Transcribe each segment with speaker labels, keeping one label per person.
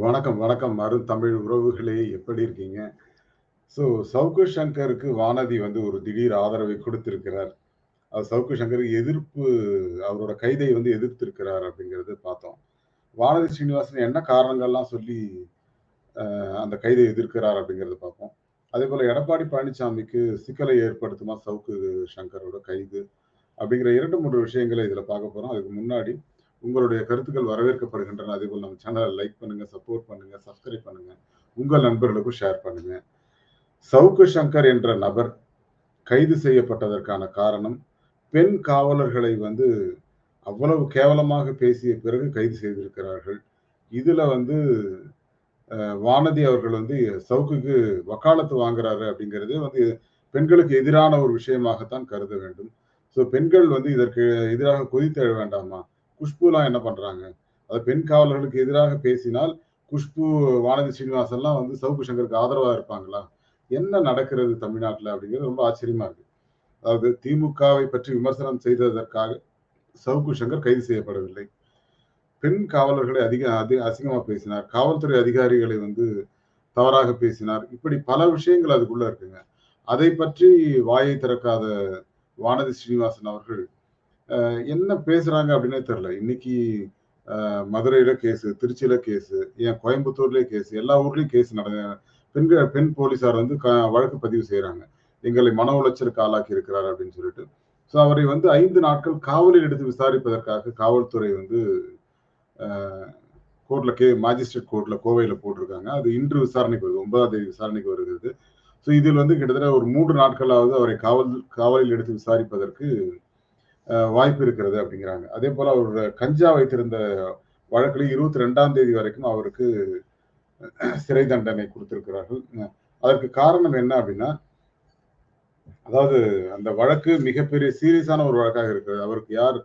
Speaker 1: வணக்கம், வணக்கம். அருந்தமிழ் உறவுகளே எப்படி இருக்கீங்க? ஸோ சவுக்கு சங்கருக்கு வானதி வந்து ஒரு திடீர் ஆதரவை கொடுத்திருக்கிறார். அது சவுக்கு சங்கருக்கு எதிர்ப்பு அவரோட கைதை வந்து எதிர்த்திருக்கிறார் அப்படிங்கிறது பார்த்தோம். வானதி ஸ்ரீனிவாசன் என்ன காரணங்கள்லாம் சொல்லி அந்த கைதை எதிர்க்கிறார் அப்படிங்கிறத பார்ப்போம். அதே போல் எடப்பாடி பழனிசாமிக்கு சிக்கலை ஏற்படுத்துமா சவுக்கு சங்கரோட கைது? அப்படிங்கிற இரண்டு மூன்று விஷயங்களை இதில் பார்க்க போகிறோம் அதுக்கு முன்னாடி உங்களுடைய கருத்துக்கள் வரவேற்கப்படுகின்றன. அதே போல் நம்ம சேனலை லைக் பண்ணுங்க, சப்போர்ட் பண்ணுங்க, சப்ஸ்கிரைப் பண்ணுங்க. உங்கள் நண்பர்களுக்கும் ஷேர் பண்ணுங்க. சவுக்கு சங்கர் என்ற நபர் கைது செய்யப்பட்டதற்கான காரணம், பெண் காவலர்களை வந்து அவ்வளவு கேவலமாக பேசிய பிறகு கைது செய்திருக்கிறார்கள். இதுல வந்து வானதி அவர்கள் வந்து சவுக்குக்கு வக்காலத்து வாங்குறாரு அப்படிங்கிறதே வந்து பெண்களுக்கு எதிரான ஒரு விஷயமாகத்தான் கருத வேண்டும். ஸோ பெண்கள் வந்து இதற்கு எதிராக கொதித்தெழ வேண்டாமா? குஷ்புலாம் என்ன பண்றாங்க? அது பெண் காவலர்களுக்கு எதிராக பேசினால், குஷ்பு, வானதி ஸ்ரீனிவாசன்லாம் வந்து சவுக்கு சங்கருக்கு ஆதரவா இருப்பாங்களா? என்ன நடக்கிறது தமிழ்நாட்டில் அப்படிங்கிறது ரொம்ப ஆச்சரியமா இருக்கு. அதாவது திமுகவை பற்றி விமர்சனம் செய்ததற்காக சவுக்கு சங்கர் கைது செய்யப்படவில்லை. பெண் காவலர்களை அதிக அதி அசிங்கமாக பேசினார். காவல்துறை அதிகாரிகளை வந்து தவறாக பேசினார். இப்படி பல விஷயங்கள் அதுக்குள்ள இருக்குங்க. அதை பற்றி வாயை திறக்காத வானதி ஸ்ரீனிவாசன் அவர்கள், என்ன பேசுறாங்க அப்படின்னே தெரியல. இன்னைக்கு மதுரையில கேஸு, திருச்சியில கேஸு, ஏன் கோயம்புத்தூர்லயே கேஸு, எல்லா ஊர்லயும் கேஸ் நட பெண்கள் பெண் போலீஸார் வந்து க வழக்கு பதிவு செய்யறாங்க எங்களை மன உளைச்சலுக்கு ஆளாக்கி இருக்கிறார் அப்படின்னு சொல்லிட்டு. ஸோ அவரை வந்து ஐந்து நாட்கள் காவலில் எடுத்து விசாரிப்பதற்காக காவல்துறை வந்து கோர்ட்ல கே மாஜிஸ்ட்ரேட் கோர்ட்ல கோவையில போட்டிருக்காங்க. அது இன்று விசாரணைக்கு வருது. ஒன்பதாம் தேதி விசாரணைக்கு வருகிறது. ஸோ இதில் வந்து கிட்டத்தட்ட ஒரு மூன்று நாட்களாவது அவரை காவல் காவலில் எடுத்து விசாரிப்பதற்கு வாய்ப்பு இருக்கிறது அப்படிங்கிறாங்க. அதே போல அவர் கஞ்சா வைத்திருந்த வழக்குல 22ஆம் தேதி வரைக்கும் அவருக்கு சிறை தண்டனை கொடுத்திருக்கிறார்கள் அதற்கு காரணம் என்ன அப்படின்னா, அதாவது அந்த வழக்கு மிகப்பெரிய சீரியஸான ஒரு வழக்காக இருக்கிறது. அவருக்கு யார்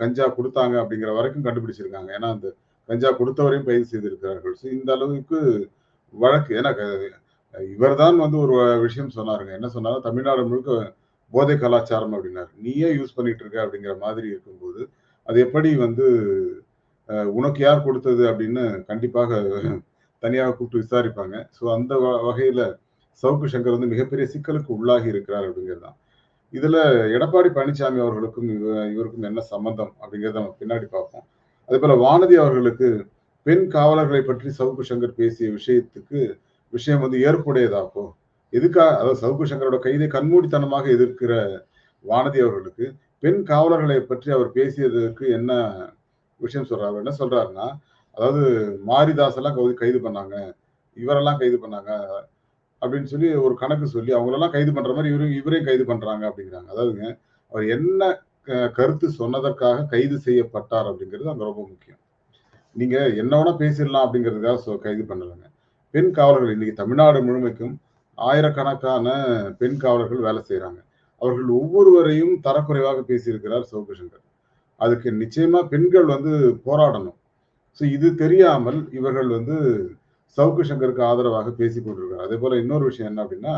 Speaker 1: கஞ்சா கொடுத்தாங்க அப்படிங்கிற வரைக்கும் கண்டுபிடிச்சிருக்காங்க. ஏன்னா, அந்த கஞ்சா கொடுத்தவரையும் கைது செய்திருக்கிறார்கள். ஸோ இந்த அளவுக்கு வழக்கு ஏன்னா இவர் தான் வந்து ஒரு விஷயம் சொன்னாருங்க. என்ன சொன்னாரு? தமிழ்நாடு முழுக்க போதை கலாச்சாரம் அப்படின்னாரு. நீயே யூஸ் பண்ணிட்டு இருக்க அப்படிங்கிற மாதிரி இருக்கும்போது, அது எப்படி வந்து உனக்கு யார் கொடுத்தது அப்படின்னு கண்டிப்பாக தனியாக கூப்பிட்டு விசாரிப்பாங்க. ஸோ அந்த வ வகையில சவுக்கு சங்கர் வந்து மிகப்பெரிய சிக்கலுக்கு உள்ளாகி இருக்கிறார் அப்படிங்கிறது தான். இதுல எடப்பாடி பழனிசாமி அவர்களுக்கும் இவ இவருக்கும் என்ன சம்மந்தம் அப்படிங்கிறத நம்ம பின்னாடி பார்ப்போம். அதேபோல் வானதி அவர்களுக்கு பெண் காவலர்களை பற்றி சவுக்கு சங்கர் பேசிய விஷயத்துக்கு விஷயம் வந்து ஏற்புடையதா எதுக்காக அதாவது சவுக்கு சங்கரோட கைதை கண்மூடித்தனமாக எதிர்க்கிற வானதி அவர்களுக்கு, பெண் காவலர்களை பற்றி அவர் பேசியதற்கு என்ன விஷயம் சொல்றாரு? அவர் என்ன சொல்றாருன்னா, அதாவது மாரிதாஸெல்லாம் கவு கைது பண்ணாங்க. இவரெல்லாம் கைது பண்ணாங்க. அப்படின்னு சொல்லி ஒரு கணக்கு சொல்லி அவங்களெல்லாம் கைது பண்ற மாதிரி இவரும் இவரையும் கைது பண்றாங்க அப்படிங்கிறாங்க. அதாவதுங்க, அவர் என்ன கருத்து சொன்னதற்காக கைது செய்யப்பட்டார் அப்படிங்கிறது அங்கே ரொம்ப முக்கியம். நீங்க என்ன வேணா பேசிடலாம் அப்படிங்கிறதுக்காக சொ கைது பண்ணலங்க. பெண் காவலர்கள் இன்னைக்கு தமிழ்நாடு முழுமைக்கும் ஆயிரக்கணக்கான பெண் காவலர்கள் வேலை செய்கிறாங்க அவர்கள் ஒவ்வொருவரையும் தரக்குறைவாக பேசியிருக்கிறார் சிவகிருஷ்ணர் சங்கர். அதுக்கு நிச்சயமா பெண்கள் வந்து போராடணும். ஸோ இது தெரியாமல் இவர்கள் வந்து சவுக்கு சங்கருக்கு ஆதரவாக பேசிக் கொண்டிருக்கிறார். அதேபோல இன்னொரு விஷயம் என்ன அப்படின்னா,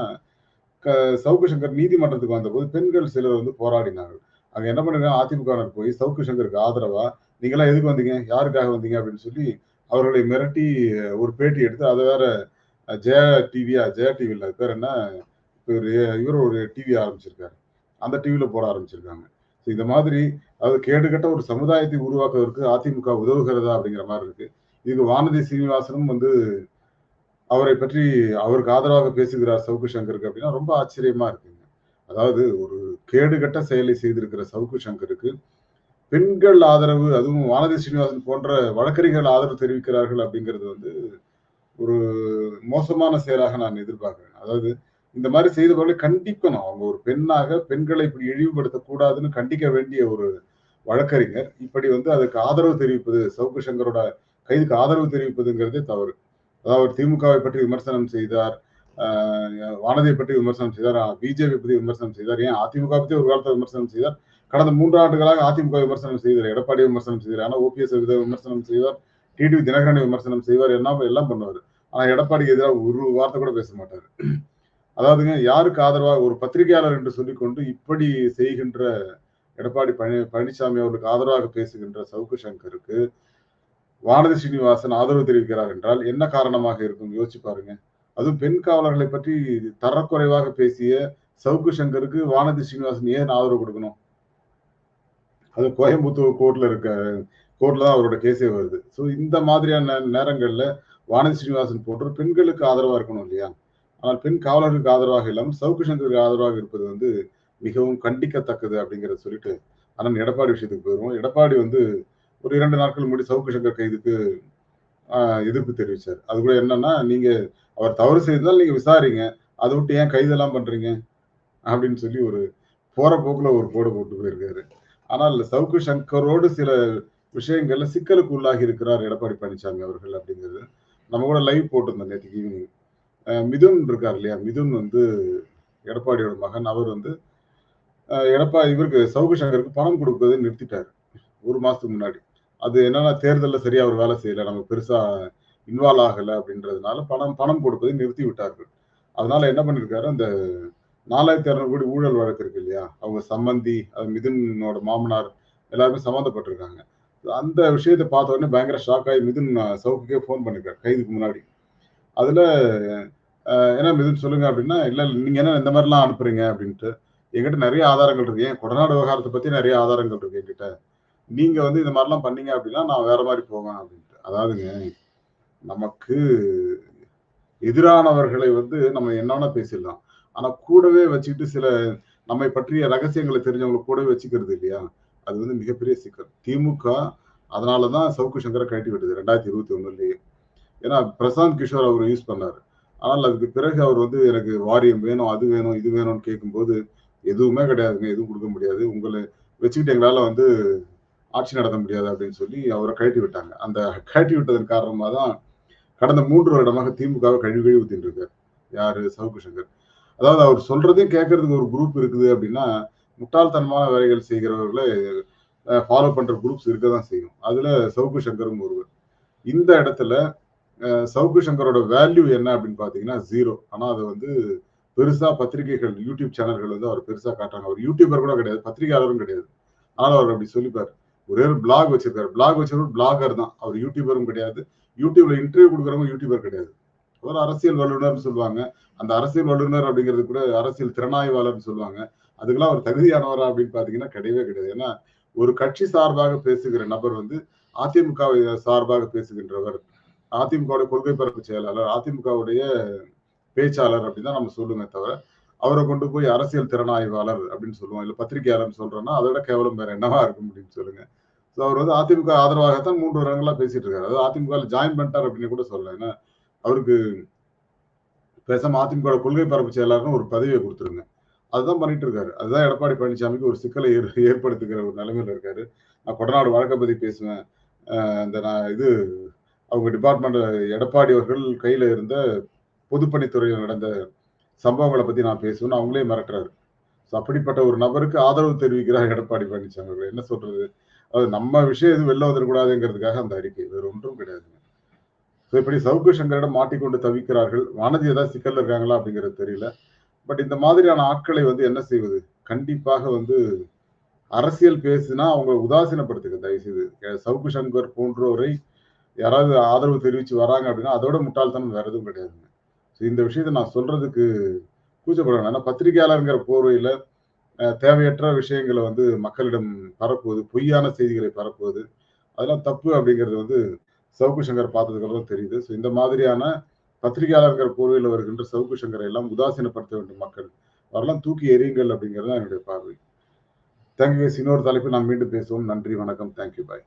Speaker 1: க சவுக்கு சங்கர் நீதிமன்றத்துக்கு வந்தபோது பெண்கள் சிலர் வந்து போராடினார்கள். அங்க என்ன பண்ணிருக்காங்க அதிமுகவினர் போய் சவுக்கு சங்கருக்கு ஆதரவா, நீங்களாம் எதுக்கு வந்தீங்க? யாருக்காக வந்தீங்க? அப்படின்னு சொல்லி அவர்களை மிரட்டி ஒரு பேட்டி எடுத்து அதை வேற ஜெயா டிவியா ஜெயா டிவியில் பேர் என்ன? இவரு இவர் ஒரு டிவி ஆரம்பிச்சிருக்காரு. அந்த டிவியில் போட ஆரம்பிச்சிருக்காங்க. ஸோ இந்த மாதிரி அதாவது கேடுகெட்ட ஒரு சமுதாயத்தை உருவாக்குவதற்கு அதிமுக உதவுகிறதா அப்படிங்கிற மாதிரி இருக்கு. இதுக்கு வானதி சீனிவாசனும் வந்து அவரை பற்றி அவருக்கு ஆதரவாக பேசுகிறார் சவுக்கு சங்கருக்கு அப்படின்னா ரொம்ப ஆச்சரியமா இருக்குங்க. அதாவது ஒரு கேடுகட்ட செயலை செய்திருக்கிற சவுக்கு சங்கருக்கு, பெண்கள் ஆதரவு அதுவும் வானதி ஸ்ரீனிவாசன் போன்ற வழக்கறிஞர்கள் ஆதரவு தெரிவிக்கிறார்கள் அப்படிங்கிறது வந்து ஒரு மோசமான செயலாக நான் எதிர்பார்க்கிறேன். அதாவது இந்த மாதிரி செய்தவர்களை கண்டிக்கணும். அவங்க ஒரு பெண்ணாக பெண்களை இப்படி இழிவுபடுத்தக்கூடாதுன்னு கண்டிக்க வேண்டிய ஒரு வழக்கறிஞர், இப்படி வந்து அதுக்கு ஆதரவு தெரிவிப்பது, சவுக்கு சங்கரோட கைதுக்கு ஆதரவு தெரிவிப்பதுங்கிறதே தவறு. அதாவது திமுகவை பற்றி விமர்சனம் செய்தார். வானதியை பற்றி விமர்சனம் செய்தார். பிஜேபி பற்றி விமர்சனம் செய்தார். ஏன் அதிமுக பற்றி ஒரு காலத்தை விமர்சனம் செய்தார். கடந்த மூன்று ஆண்டுகளாக அதிமுக விமர்சனம் செய்தார். எடப்பாடி விமர்சனம் செய்தார். ஆனால் ஓபிஎஸ் வித விமர்சனம் செய்வார். டிடிவி தினகரனை விமர்சனம் செய்வார். என்ன எல்லாம் பண்ணுவார் ஆனா எடப்பாடிக்கு எதிராக ஒரு வார்த்தை கூட பேச மாட்டாரு. அதாவதுங்க யாருக்கு ஆதரவாக ஒரு பத்திரிகையாளர் என்று சொல்லிக்கொண்டு இப்படி செய்கின்ற எடப்பாடி பழனி பழனிசாமி அவர்களுக்கு ஆதரவாக பேசுகின்ற சவுக்கு சங்கருக்கு, வானதி ஸ்ரீனிவாசன் ஆதரவு தெரிவிக்கிறார் என்றால் என்ன காரணமாக இருக்கும்? யோசிச்சு பாருங்க. அதுவும் பெண் காவலர்களை பற்றி தரக்குறைவாக பேசிய சவுக்கு சங்கருக்கு வானதி ஸ்ரீனிவாசன் ஏன் ஆதரவு கொடுக்கணும்? அது கோயம்புத்தூர் கோர்ட்ல இருக்க கோர்ட்ல தான் அவரோட கேஸே வருது. ஸோ இந்த மாதிரியான நேரங்கள்ல வானதி ஸ்ரீனிவாசன் போன்ற பெண்களுக்கு ஆதரவா இருக்கணும் இல்லையா? ஆனால் பெண் காவலர்களுக்கு ஆதரவாக இல்லாமல் சவுக்கு சங்கருக்கு ஆதரவாக இருப்பது வந்து மிகவும் கண்டிக்கத்தக்கது அப்படிங்கிறத சொல்லிட்டு ஆனால் எடப்பாடி விஷயத்துக்கு போயிடுவோம் எடப்பாடி வந்து ஒரு இரண்டு நாட்கள் முன்னாடி சவுக்கு சங்கர் கைதுக்கு எதிர்ப்பு தெரிவிச்சார். அது கூட என்னன்னா நீங்க அவர் தவறு செய்தால் நீங்க விசாரிங்க. அதை விட்டு ஏன் கைதெல்லாம் பண்றீங்க? அப்படின்னு சொல்லி ஒரு போற போக்குல ஒரு போடு போட்டு போயிருக்காரு. ஆனால் சவுக்கு சங்கரோடு சில விஷயங்கள்ல சிக்கலுக்கு உள்ளாகி இருக்கிறார் எடப்பாடி பழனிசாமி அவர்கள் அப்படிங்கிறது. நம்ம கூட லைவ் போட்டிருந்தோம் நேற்று ஈவினிங் மிதுன் இருக்கார் இல்லையா? மிதுன் வந்து எடப்பாடியோட மகன். அவர் வந்து எடப்பா இவருக்கு சவுக்கு சங்கருக்கு பணம் கொடுப்பதை நிறுத்திட்டார். ஒரு மாசத்துக்கு முன்னாடி. அது என்னன்னா தேர்தலில் சரியா அவர் வேலை செய்யல. நம்ம பெருசா இன்வால்வ் ஆகலை அப்படின்றதுனால பணம் பணம் கொடுப்பதை நிறுத்தி விட்டார்கள். அதனால என்ன பண்ணிருக்காரு? அந்த நாலாயிரத்தி இரநூறு கோடி ஊழல் வழக்கு இருக்கு இல்லையா? அவங்க சம்பந்தி அது மிதுனோட மாமனார் எல்லாருமே சம்மந்தப்பட்டிருக்காங்க. அந்த விஷயத்தை பார்த்த உடனே பயங்கர ஷாக் ஆகி மிதுன் சவுக்குக்கே ஃபோன் பண்ணிருக்காரு கைதுக்கு முன்னாடி. அதில் ஏன்னா மிதுன் சொல்லுங்க அப்படின்னா இல்லை நீங்கள் என்ன இந்த மாதிரிலாம் அனுப்புறீங்க? அப்படின்ட்டு. என்கிட்ட நிறைய ஆதாரங்கள் இருக்கு. ஏன் கொடநாடு விவகாரத்தை பற்றி நிறைய ஆதாரங்கள் இருக்கு என்கிட்ட. நீங்கள் வந்து இந்த மாதிரிலாம் பண்ணீங்க அப்படின்னா நான் வேற மாதிரி போவேன் அப்படின்ட்டு. அதாவதுங்க நமக்கு எதிரானவர்களை வந்து நம்ம என்னன்னா பேசிடலாம். ஆனால் கூடவே வச்சுக்கிட்டு சில நம்மை பற்றிய ரகசியங்களை தெரிஞ்சவங்களை கூடவே வச்சுக்கிறது இல்லையா? அது வந்து மிகப்பெரிய சிக்கல். திமுக அதனாலதான் சவுக்கு சங்கரை கழட்டி விட்டது ரெண்டாயிரத்தி இருபத்தி ஒன்றுலேயே ஏன்னா பிரசாந்த் கிஷோர் அவர் யூஸ் பண்ணார். ஆனால் அதுக்கு பிறகு அவர் வந்து எனக்கு வாரியம் வேணும் அது வேணும் இது வேணும்னு கேட்கும்போது எதுவுமே கிடையாதுங்க எதுவும் கொடுக்க முடியாது. உங்களை வச்சுக்கிட்டு எங்களால் வந்து ஆட்சி நடத்த முடியாது அப்படின்னு சொல்லி அவரை கழட்டி விட்டாங்க. அந்த கழட்டி விட்டதன் காரணமாக தான் கடந்த மூன்று வருடமாக திமுகவை கழுவி கழுவி ஊத்திட்டு இருக்கார். யாரு? சவுக்கு சங்கர். அதாவது அவர் சொல்றதையும் கேட்கறதுக்கு ஒரு குரூப் இருக்குது அப்படின்னா முட்டாள்தனமான வேலைகள் செய்கிறவர்களை ஃபாலோ பண்ற குரூப்ஸ் இருக்க தான் செய்யும். அதுல சவுக்கு சங்கரும் ஒருவர். இந்த இடத்துல சவுக்கு சங்கரோட வேல்யூ என்ன அப்படின்னு பாத்தீங்கன்னா ஜீரோ ஆனா அதை வந்து பெருசா பத்திரிகைகள் யூடியூப் சேனல்கள் வந்து அவர் பெருசா காட்டுறாங்க. அவர் யூடியூபர் கூட கிடையாது பத்திரிகையாளரும் கிடையாது. ஆனால் அவர் அப்படி சொல்லிப்பார். ஒரே ஒரு பிளாக் வச்சிருக்காரு. பிளாக் வச்சிருக்க பிளாகர் தான். அவர் யூடியூபரும் கிடையாது. யூடியூப்ல இன்டர்வியூ கொடுக்குறவங்க யூடியூபர் கிடையாது. ஒரு அரசியல் வல்லுநர்னு சொல்லுவாங்க. அந்த அரசியல் வல்லுநர் அப்படிங்கிறது கூட அரசியல் திறனாய்வாளர்னு சொல்லுவாங்க. அதுக்கெல்லாம் அவர் தகுதியானவரா அப்படின்னு பாத்தீங்கன்னா கிடையவே கிடையாது. ஏன்னா ஒரு கட்சி சார்பாக பேசுகிற நபர் வந்து அதிமுகவை சார்பாக பேசுகின்றவர். அதிமுகவுடைய கொள்கை பரப்பு செயலாளர் அதிமுகவுடைய பேச்சாளர் அப்படின்னு தான் நம்ம சொல்லுங்க தவிர அவரை கொண்டு போய் அரசியல் திறனாய்வாளர் அப்படின்னு சொல்லுவோம். இல்ல பத்திரிகையாளர் சொல்றோம்னா அதை விட கேவலம் வேற என்னவா இருக்கும் அப்படின்னு சொல்லுங்க. ஸோ அவர் வந்து அதிமுக ஆதரவாகத்தான் மூன்று வருடங்களா பேசிட்டு இருக்காரு. அதாவது அதிமுக ஜாயின் பண்ணிட்டார் அப்படின்னு கூட சொல்லலாம். ஏன்னா அவருக்கு பேசாம அதிமுக கொள்கை பரப்பு செயலாளர்னு ஒரு பதவியை கொடுத்துருங்க. அதுதான் பண்ணிட்டு இருக்காரு அதுதான் எடப்பாடி பழனிசாமிக்கு ஒரு சிக்கலை ஏற்படுத்துகிற ஒரு நிலைமையில இருக்காரு. நான் கொடநாடு வழக்கை பத்தி பேசுவேன். இந்த நான் இது அவங்க டிபார்ட்மெண்ட் எடப்பாடி அவர்கள் கையில இருந்த பொதுப்பணித்துறையில் நடந்த சம்பவங்களை பத்தி நான் பேசுவேன் அவங்களே மிரட்டுறாரு. ஸோ அப்படிப்பட்ட ஒரு நபருக்கு ஆதரவு தெரிவிக்கிறார் எடப்பாடி பழனிசாமி அவர்கள். என்ன சொல்றது? அது நம்ம விஷயம் எதுவும் வெளில வந்துடக்கூடாதுங்கிறதுக்காக அந்த அறிக்கை. வேற ஒன்றும் கிடையாதுங்க ஸோ இப்படி சவுக்கு சங்கரிடம் மாட்டிக்கொண்டு தவிக்கிறார்கள். வானதி ஏதாவது சிக்கல்ல இருக்காங்களா அப்படிங்கிறது தெரியல. பட் இந்த மாதிரியான ஆட்களை வந்து என்ன செய்வது? கண்டிப்பாக வந்து அரசியல் பேசுனா அவங்க உதாசீனப்படுத்துங்க. தயவுசெய்து. சவுக்கு சங்கர் போன்றோரை யாராவது ஆதரவு தெரிவிச்சு வராங்க அப்படின்னா அதோட முட்டாள்தனம் வேற எதுவும் கிடையாதுங்க ஸோ இந்த விஷயத்த நான் சொல்றதுக்கு கூச்சப்படுறேன். ஏன்னா பத்திரிகையாளருங்கிற போர்வையில தேவையற்ற விஷயங்களை வந்து மக்களிடம் பரப்புவது பொய்யான செய்திகளை பரப்புவது அதெல்லாம் தப்பு அப்படிங்கிறது வந்து சவுக்கு சங்கர் பார்த்ததுக்கெல்லாம் தெரியுது. ஸோ இந்த மாதிரியான பத்திரிகையாளர்கள் போர்வையில் வருகின்ற சவுக்கு சங்கரை எல்லாம் உதாசீனப்படுத்த வேண்டும் மக்கள். அவரெல்லாம் தூக்கி எறியுங்கள் அப்படிங்கிறது தான் என்னுடைய பார்வை. தேங்க்யூ இன்னொரு தலைப்பில் நாம் மீண்டும் பேசுவோம். நன்றி வணக்கம். Thank you bye